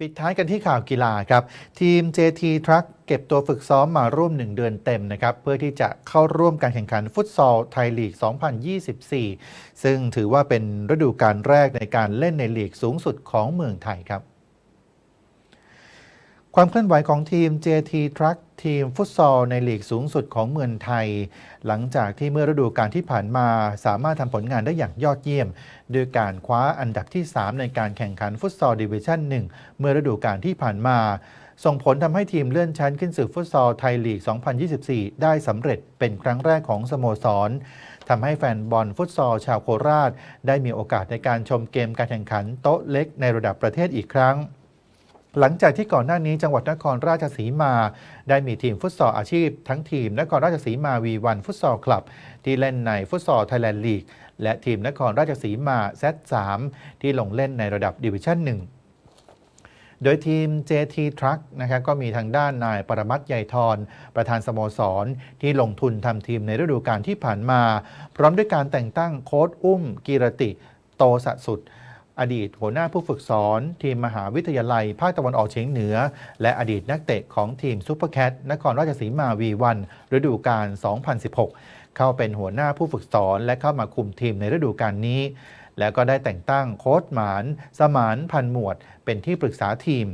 ปิดท้ายกันที่ข่าวกีฬาครับ ทีม JT Truck เก็บตัวฝึกซ้อมมาร่วม 1 เดือนเต็มนะครับเพื่อที่จะเข้าร่วมการแข่งขันฟุตซอลไทยลีก 2024 ซึ่งถือว่าเป็นฤดูกาลแรกในการเล่นในลีกสูงสุดของเมืองไทยครับ ความเคลื่อนไหวของทีม JT Truck ทีมฟุตซอลในลีกสูงสุดของเมืองไทย หลังจากที่เมื่อฤดูกาลที่ผ่านมาสามารถทำผลงานได้อย่างยอดเยี่ยมด้วยการคว้าอันดับที่ 3 ในการแข่งขันฟุตซอลดิวิชั่น 1 เมื่อฤดูกาลที่ผ่านมา ส่งผลทำให้ทีมเลื่อนชั้นขึ้นสู่ฟุตซอลไทยลีก 2024 ได้สำเร็จเป็นครั้งแรกของสโมสรทำให้แฟนบอลฟุตซอลชาวโคราช ได้มีโอกาสในการชมเกมการแข่งขันโต๊ะเล็กในระดับประเทศอีกครั้ง หลังจากที่ก่อนหน้านี้จังหวัดนครราชสีมา ได้มีทีมฟุตซอลอาชีพ ทั้งทีมนครราชสีมาวีวันฟุตซอลคลับ ที่เล่นในฟุตซอลไทยแลนด์ลีกและทีมนครราชสีมาแซด3ที่ลงเล่นในระดับดิวิชั่น1โดยทีม JT Truck นะครับก็มีทางด้านนายปรมัตถ์ใหญ่ทรประธานสโมสร ที่ลงทุนทำทีมในฤดูกาลที่ผ่านมา พร้อมด้วยการแต่งตั้งโค้ดอุ้มกีรติ โตสะสุด อดีตหัวหน้าผู้ฝึกสอน ทีมมหาวิทยาลัย ภาคตะวันออกเฉียงเหนือ และอดีตนักเตะของทีมซูเปอร์แคทนครราชสีมาวีวันฤดูกาล 2016 เข้าเป็นหัวหน้าผู้ฝึกสอน และเข้ามาคุมทีมในฤดูกาลนี้ แล้วก็ได้แต่งตั้งโค้ชหมาน สมานพันหมวด เป็นที่ปรึกษาทีม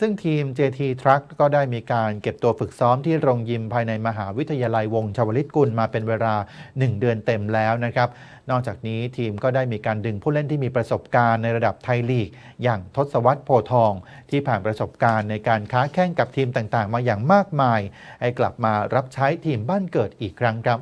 ซึ่งทีม JT Truck ก็ได้มีการเก็บตัวฝึกซ้อมที่โรงยิมภายในมหาวิทยาลัยวงชวลิตกุลมาเป็นเวลา 1 เดือนเต็มแล้วนะครับ นอกจากนี้ทีมก็ได้มีการดึงผู้เล่นที่มีประสบการณ์ในระดับไทยลีก อย่างทศวรรษโพทอง ที่ผ่านประสบการณ์ในการค้าแข่งกับทีมต่างๆ มาอย่างมากมาย ให้กลับมารับใช้ทีมบ้านเกิดอีกครั้งครับ